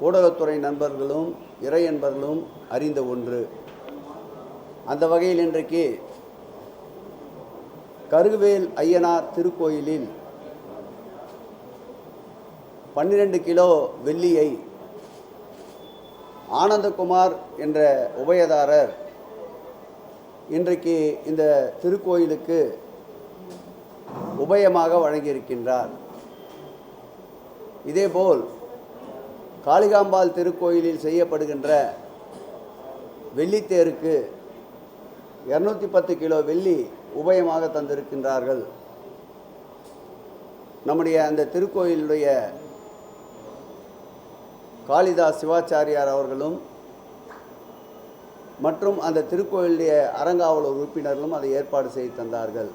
ஊடகத்துறை நண்பர்களும் இறை என்பர்களும் அறிந்த ஒன்று. அந்த வகையில் இன்றைக்கு கருவேல் ஐயனார் திருக்கோயிலில் பன்னிரண்டு கிலோ வெள்ளியை ஆனந்தகுமார் என்ற உபயதாரர் இன்றைக்கு இந்த திருக்கோயிலுக்கு உபயமாக வழங்கியிருக்கின்றார். இதேபோல் காளிகாம்பாள் திருக்கோயிலில் செய்யப்படுகின்ற வெள்ளித்தேருக்கு இரநூத்தி பத்து கிலோ வெள்ளி உபயமாக தந்திருக்கின்றார்கள். நம்முடைய அந்த திருக்கோயிலுடைய காளிதாஸ் சிவாச்சாரியார் அவர்களும் மற்றும் அந்த திருக்கோயிலுடைய அறங்காவலர் உறுப்பினர்களும் அதை ஏற்பாடு செய்து தந்தார்கள்.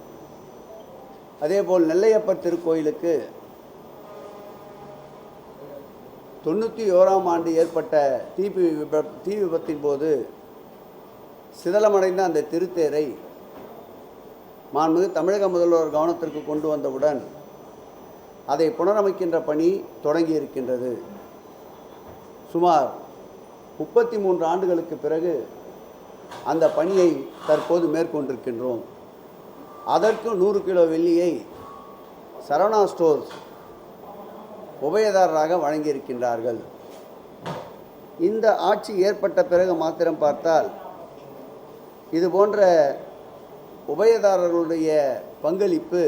அதேபோல் நெல்லையப்பர் திருக்கோயிலுக்கு தொண்ணூற்றி ஓராம் ஆண்டு ஏற்பட்ட தீ விப தீ விபத்தின் போது சிதலமடைந்த அந்த திருத்தேரை மாண்புமிகு தமிழக முதல்வர் கவனத்திற்கு கொண்டு வந்தவுடன் அதை புனரமைக்கின்ற பணி தொடங்கி இருக்கின்றது சுமார் முப்பத்தி மூன்று ஆண்டுகளுக்கு பிறகு அந்த பணியை தற்போது மேற்கொண்டிருக்கின்றோம். அதற்கு நூறு கிலோ வெள்ளியை சரவணா ஸ்டோர்ஸ் உபயதாரராக வழங்கியிருக்கின்றார்கள். இந்த ஆட்சி ஏற்பட்ட பிறகு மாத்திரம் பார்த்தால் இது போன்ற உபயதாரர்களுடைய பங்களிப்பு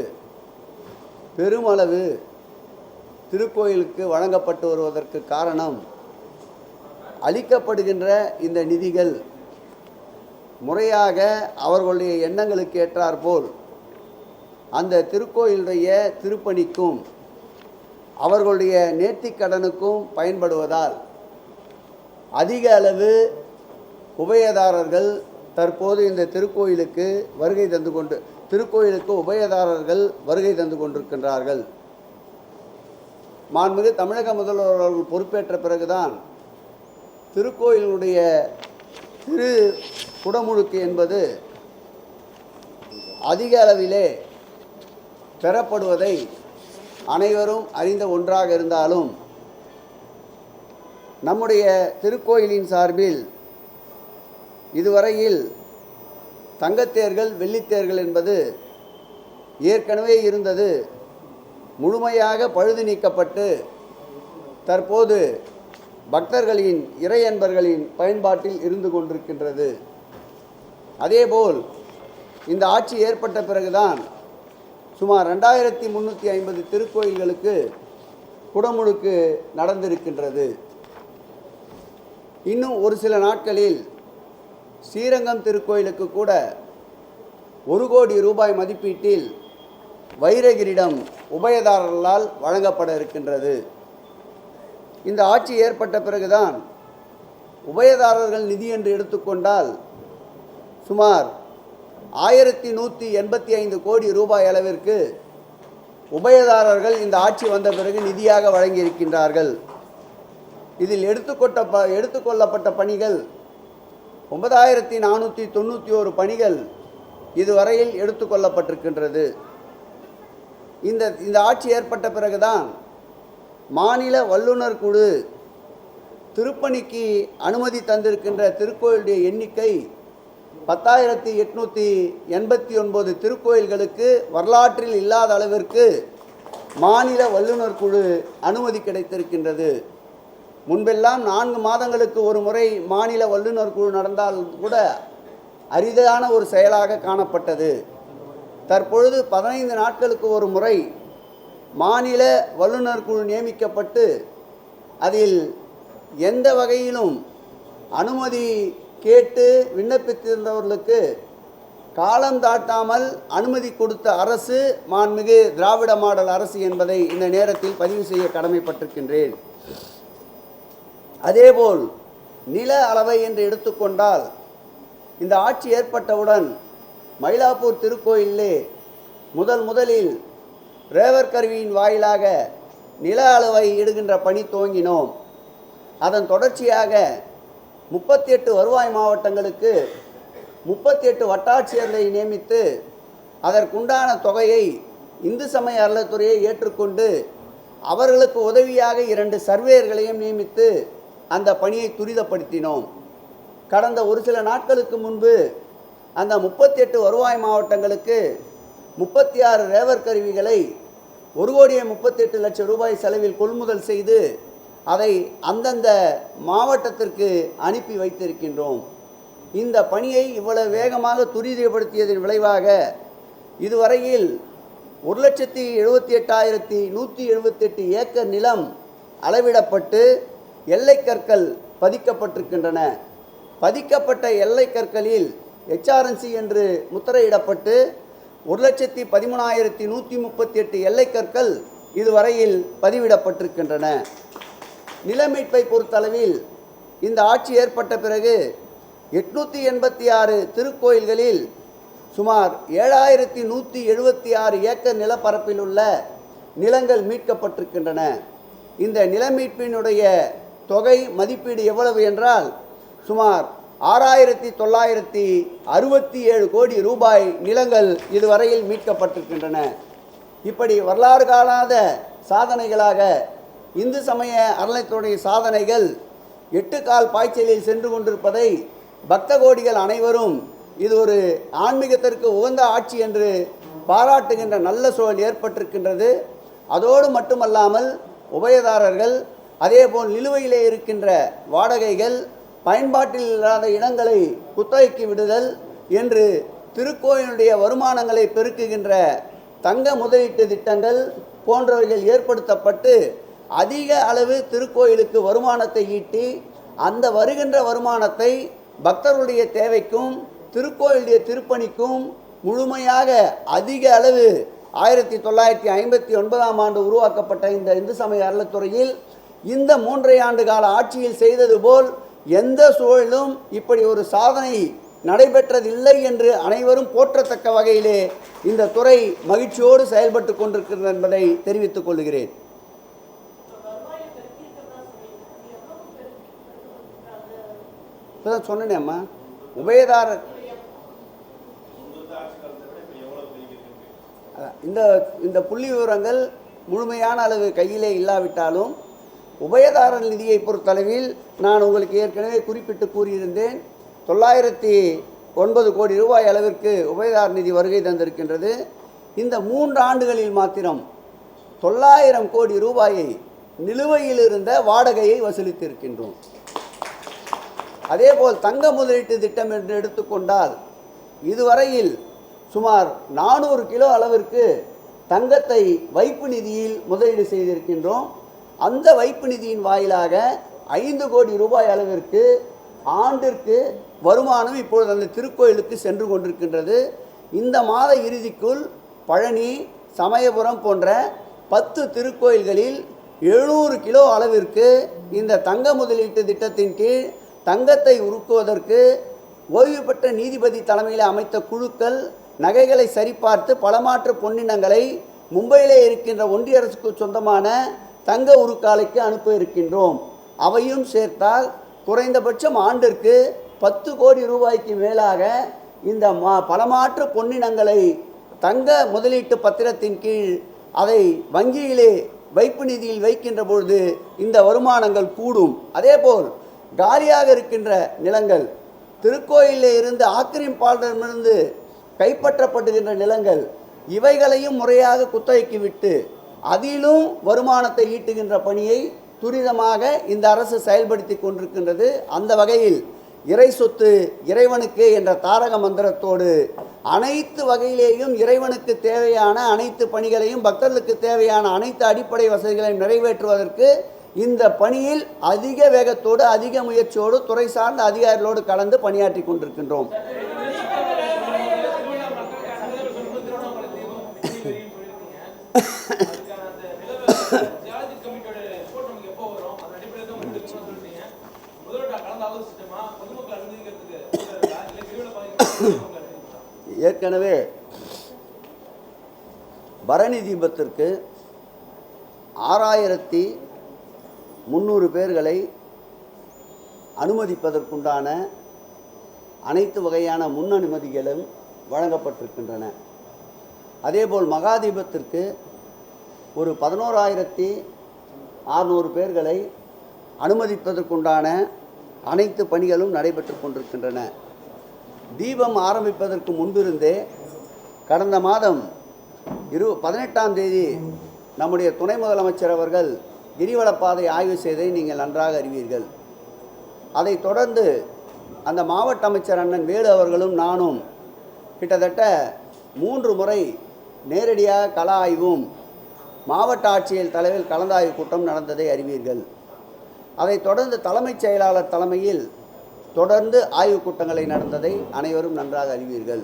பெருமளவு திருக்கோயிலுக்கு வழங்கப்பட்டு வருவதற்கு காரணம் அளிக்கப்படுகின்ற இந்த நிதிகள் முறையாக அவர்களுடைய எண்ணங்களுக்கு ஏற்றாற்போல் அந்த திருக்கோயிலுடைய திருப்பணிக்கும் அவர்களுடைய நேர்த்திக் கடனுக்கும் பயன்படுவதால் அதிக அளவு உபயதாரர்கள் தற்போது இந்த திருக்கோயிலுக்கு வருகை தந்து கொண்டு திருக்கோயிலுக்கு உபயதாரர்கள் வருகை தந்து கொண்டிருக்கின்றார்கள். மாண்புமிகு தமிழக முதல்வர் அவர்கள் பொறுப்பேற்ற பிறகுதான் திருக்கோயிலுடைய திரு குடமுழுக்கு என்பது அதிக அளவிலே பெறப்படுவதை அனைவரும் அறிந்த ஒன்றாக இருந்தாலும் நம்முடைய திருக்கோயிலின் சார்பில் இதுவரையில் தங்கத்தேர்கள் வெள்ளித்தேர்கள் என்பது ஏற்கனவே இருந்தது. முழுமையாக பழுது நீக்கப்பட்டு தற்போது பக்தர்களின் இறையன்பர்களின் பயன்பாட்டில் இருந்து கொண்டிருக்கின்றது. அதேபோல் இந்த ஆட்சி ஏற்பட்ட பிறகுதான் சுமார் ரெண்டாயிரத்தி முந்நூற்றி ஐம்பது திருக்கோயில்களுக்கு குடமுழுக்கு நடந்திருக்கின்றது. இன்னும் ஒரு சில நாட்களில் ஸ்ரீரங்கம் திருக்கோயிலுக்கு கூட ஒரு கோடி ரூபாய் மதிப்பீட்டில் வைரகிரிடம் உபயதாரர்களால் வழங்கப்பட இருக்கின்றது. இந்த ஆட்சி ஏற்பட்ட பிறகுதான் உபயதாரர்கள் நிதி என்று எடுத்துக்கொண்டால் சுமார் ஆயிரத்தி நூற்றி எண்பத்தி ஐந்து கோடி ரூபாய் அளவிற்கு உபயதாரர்கள் இந்த ஆட்சி வந்த பிறகு நிதியாக வழங்கியிருக்கின்றார்கள். இதில் எடுத்துக்கொட்ட ப எடுத்துக்கொள்ளப்பட்ட பணிகள் ஒன்பதாயிரத்தி நானூற்றி தொண்ணூற்றி ஒரு பணிகள் இதுவரையில் எடுத்துக்கொள்ளப்பட்டிருக்கின்றது. இந்த இந்த ஆட்சி ஏற்பட்ட பிறகுதான் மாநில வல்லுநர் குழு திருப்பணிக்கு அனுமதி தந்திருக்கின்ற திருக்கோயிலுடைய எண்ணிக்கை பத்தாயிரத்தி எட்நூற்றி எண்பத்தி ஒன்பது திருக்கோயில்களுக்கு வரலாற்றில் இல்லாத அளவிற்கு மாநில வல்லுநர் குழு அனுமதி கிடைத்திருக்கின்றது. முன்பெல்லாம் நான்கு மாதங்களுக்கு ஒரு முறை மாநில வல்லுநர் குழு நடந்தால் கூட அரிதான ஒரு செயலாக காணப்பட்டது. தற்பொழுது பதினைந்து நாட்களுக்கு ஒரு முறை மாநில வல்லுநர் குழு நியமிக்கப்பட்டு அதில் எந்த வகையிலும் அனுமதி கேட்டு விண்ணப்பித்திருந்தவர்களுக்கு காலம் தாட்டாமல் அனுமதி கொடுத்த அரசு மாண்புமிகு திராவிட மாடல் அரசு என்பதை இந்த நேரத்தில் பதிவு செய்ய கடமைப்பட்டிருக்கின்றேன். அதேபோல் நில அளவை என்று எடுத்துக்கொண்டால் இந்த ஆட்சி ஏற்பட்டவுடன் மயிலாப்பூர் திருக்கோயிலே முதல் முதலில் ரேவர் கருவியின் வாயிலாக நில அளவை இடுகின்ற பணி துவங்கினோம். அதன் தொடர்ச்சியாக முப்பத்தி எட்டு வருவாய் மாவட்டங்களுக்கு முப்பத்தி எட்டு வட்டாட்சியர்களை நியமித்து அதற்குண்டான தொகையை இந்து சமய அறத்துறையை ஏற்றுக்கொண்டு அவர்களுக்கு உதவியாக இரண்டு சர்வேயர்களையும் நியமித்து அந்த பணியை துரிதப்படுத்தினோம். கடந்த ஒரு சில நாட்களுக்கு முன்பு அந்த முப்பத்தி எட்டு வருவாய் மாவட்டங்களுக்கு முப்பத்தி ஆறு ரேவர் கருவிகளை ஒரு கோடியே முப்பத்தெட்டு லட்சம் ரூபாய் செலவில் கொள்முதல் செய்து அதை அந்தந்த மாவட்டத்திற்கு அனுப்பி வைத்திருக்கின்றோம். இந்த பணியை இவ்வளவு வேகமாக துரிதப்படுத்தியதன் விளைவாக இதுவரையில் ஒரு லட்சத்தி எழுபத்தி எட்டாயிரத்தி நூற்றி எழுபத்தெட்டு ஏக்கர் நிலம் அளவிடப்பட்டு எல்லை கற்கள் பதிக்கப்பட்டிருக்கின்றன. பதிக்கப்பட்ட எல்லை கற்களில் ஹெச்ஆர்என்சி என்று முத்திரையிடப்பட்டு ஒரு லட்சத்தி பதிமூணாயிரத்தி நூற்றி முப்பத்தி எட்டு எல்லை கற்கள் இதுவரையில் பதிவிடப்பட்டிருக்கின்றன. நிலமீட்பை பொறுத்தளவில் இந்த ஆட்சி ஏற்பட்ட பிறகு எட்நூற்றி எண்பத்தி ஆறு திருக்கோயில்களில் சுமார் ஏழாயிரத்தி நூற்றி எழுபத்தி ஆறு ஏக்கர் நிலப்பரப்பில் உள்ள நிலங்கள் மீட்கப்பட்டிருக்கின்றன. இந்த நிலமீட்பினுடைய தொகை மதிப்பீடு எவ்வளவு என்றால் சுமார் ஆறாயிரத்தி தொள்ளாயிரத்தி அறுபத்தி ஏழு கோடி ரூபாய் நிலங்கள் இதுவரையில் மீட்கப்பட்டிருக்கின்றன. இப்படி வரலாறு காணாத சாதனைகளாக இந்து சமய அறநிலையத்தினுடைய சாதனைகள் எட்டு கால் பாய்ச்சலில் சென்று கொண்டிருப்பதை பக்த கோடிகள் அனைவரும் இது ஒரு ஆன்மீகத்திற்கு உகந்த ஆட்சி என்று பாராட்டுகின்ற நல்ல சூழல் ஏற்பட்டிருக்கின்றது. அதோடு மட்டுமல்லாமல் உபயதாரர்கள் அதேபோல் நிலுவையிலே இருக்கின்ற வாடகைகள் பயன்பாட்டில் இல்லாத இடங்களை குத்தகைக்கு விடுதல் என்று திருக்கோயிலுடைய வருமானங்களை பெருக்குகின்ற தங்க முதலீட்டு திட்டங்கள் போன்றவைகள் ஏற்படுத்தப்பட்டு அதிக அளவு திருக்கோயிலுக்கு வருமானத்தை ஈட்டி அந்த வருகின்ற வருமானத்தை பக்தர்களுடைய தேவைக்கும் திருக்கோயிலுடைய திருப்பணிக்கும் முழுமையாக அதிக அளவு ஆயிரத்தி தொள்ளாயிரத்தி ஐம்பத்தி ஒன்பதாம் ஆண்டு உருவாக்கப்பட்ட இந்த இந்து சமய அறத்துறையில் இந்த மூன்றை ஆண்டு கால ஆட்சியில் செய்தது போல் எந்த சூழலும் இப்படி ஒரு சாதனை நடைபெற்றதில்லை என்று அனைவரும் போற்றத்தக்க வகையிலே இந்த துறை மகிழ்ச்சியோடு செயல்பட்டு கொண்டிருக்கிறது என்பதை தெரிவித்துக் கொள்கிறேன். இப்போ தான் அம்மா. உபயதாரர் இந்த இந்த புள்ளி விவரங்கள் முழுமையான அளவு கையிலே இல்லாவிட்டாலும் உபயதாரர் நிதியை பொறுத்தளவில் நான் உங்களுக்கு ஏற்கனவே குறிப்பிட்டு கூறியிருந்தேன் தொள்ளாயிரத்தி ஒன்பது கோடி ரூபாய் அளவிற்கு உபயதார நிதி வருகை தந்திருக்கின்றது. இந்த மூன்று ஆண்டுகளில் மாத்திரம் தொள்ளாயிரம் கோடி ரூபாயை நிலுவையில் இருந்த வாடகையை வசூலித்திருக்கின்றோம். அதேபோல் தங்க முதலீட்டு திட்டம் என்று எடுத்துக்கொண்டால் இதுவரையில் சுமார் நானூறு கிலோ அளவிற்கு தங்கத்தை வைப்பு நிதியில் முதலீடு செய்திருக்கின்றோம். அந்த வைப்பு நிதியின் வாயிலாக ஐந்து கோடி ரூபாய் அளவிற்கு ஆண்டிற்கு வருமானம் இப்பொழுது அந்த திருக்கோயிலுக்கு சென்று கொண்டிருக்கின்றது. இந்த மாத இறுதிக்குள் பழனி சமயபுரம் போன்ற பத்து திருக்கோயில்களில் எழுநூறு கிலோ அளவிற்கு இந்த தங்க முதலீட்டு திட்டத்தின் கீழ் தங்கத்தை உருக்குவதற்கு ஓய்வு பெற்ற நீதிபதி தலைமையில் அமைத்த குழுக்கள் நகைகளை சரிபார்த்து பலமாற்று பொன்னினங்களை மும்பையிலே இருக்கின்ற ஒன்றிய அரசுக்கு சொந்தமான தங்க உருக்காலைக்கு அனுப்ப இருக்கின்றோம். அவையும் சேர்த்தால் குறைந்தபட்சம் ஆண்டிற்கு பத்து கோடி ரூபாய்க்கு மேலாக இந்த மா பலமாற்று பொன்னினங்களை தங்க முதலீட்டு பத்திரத்தின் கீழ் அதை வங்கியிலே வைப்பு நிதியில் வைக்கின்ற பொழுது இந்த வருமானங்கள் கூடும். அதேபோல் காலியாக இருக்கின்ற நிலங்கள் திருக்கோயிலில் இருந்து ஆக்கிரமிப்பாளரிடமிருந்து கைப்பற்றப்படுகின்ற நிலங்கள் இவைகளையும் முறையாக குத்தகைக்கு விட்டு அதிலும் வருமானத்தை ஈட்டுகின்ற பணியை துரிதமாக இந்த அரசு செயல்படுத்தி கொண்டிருக்கின்றது. அந்த வகையில் இறை சொத்து இறைவனுக்கு என்ற தாரக மந்திரத்தோடு அனைத்து வகையிலேயும் இறைவனுக்கு தேவையான அனைத்து பணிகளையும் பக்தர்களுக்கு தேவையான அனைத்து அடிப்படை வசதிகளையும் நிறைவேற்றுவதற்கு இந்த பணியில் அதிக வேகத்தோடு அதிக முயற்சியோடு துறை சார்ந்த அதிகாரிகளோடு கலந்து பணியாற்றி கொண்டிருக்கின்றோம். ஏற்கனவே பரணி தீபத்திற்கு ஆறாயிரத்தி முந்நூறு பேர்களை அனுமதிப்பதற்குண்டான அனைத்து வகையான முன் அனுமதிகளும் வழங்கப்பட்டிருக்கின்றன. அதேபோல் மகாதீபத்திற்கு ஒரு பதினோராயிரத்தி அறுநூறு பேர்களை அனுமதிப்பதற்குண்டான அனைத்து பணிகளும் நடைபெற்று கொண்டிருக்கின்றன. தீபம் ஆரம்பிப்பதற்கு முன்பிருந்தே கடந்த மாதம் இரு பதினெட்டாம் தேதி நம்முடைய துணை முதலமைச்சர் அவர்கள் கிரிவலப்பாதை ஆய்வு செய்ததை நீங்கள் நன்றாக அறிவீர்கள். அதைத் தொடர்ந்து அந்த மாவட்ட அமைச்சர் அண்ணன் வேலு அவர்களும் நானும் கிட்டத்தட்ட மூன்று முறை நேரடியாக கள ஆய்வும் மாவட்ட ஆட்சியர் தலைவில் கலந்தாய்வு கூட்டம் நடந்ததை அறிவீர்கள். அதைத் தொடர்ந்து தலைமைச் செயலாளர் தலைமையில் தொடர்ந்து ஆய்வுக் கூட்டங்களை நடந்ததை அனைவரும் நன்றாக அறிவீர்கள்.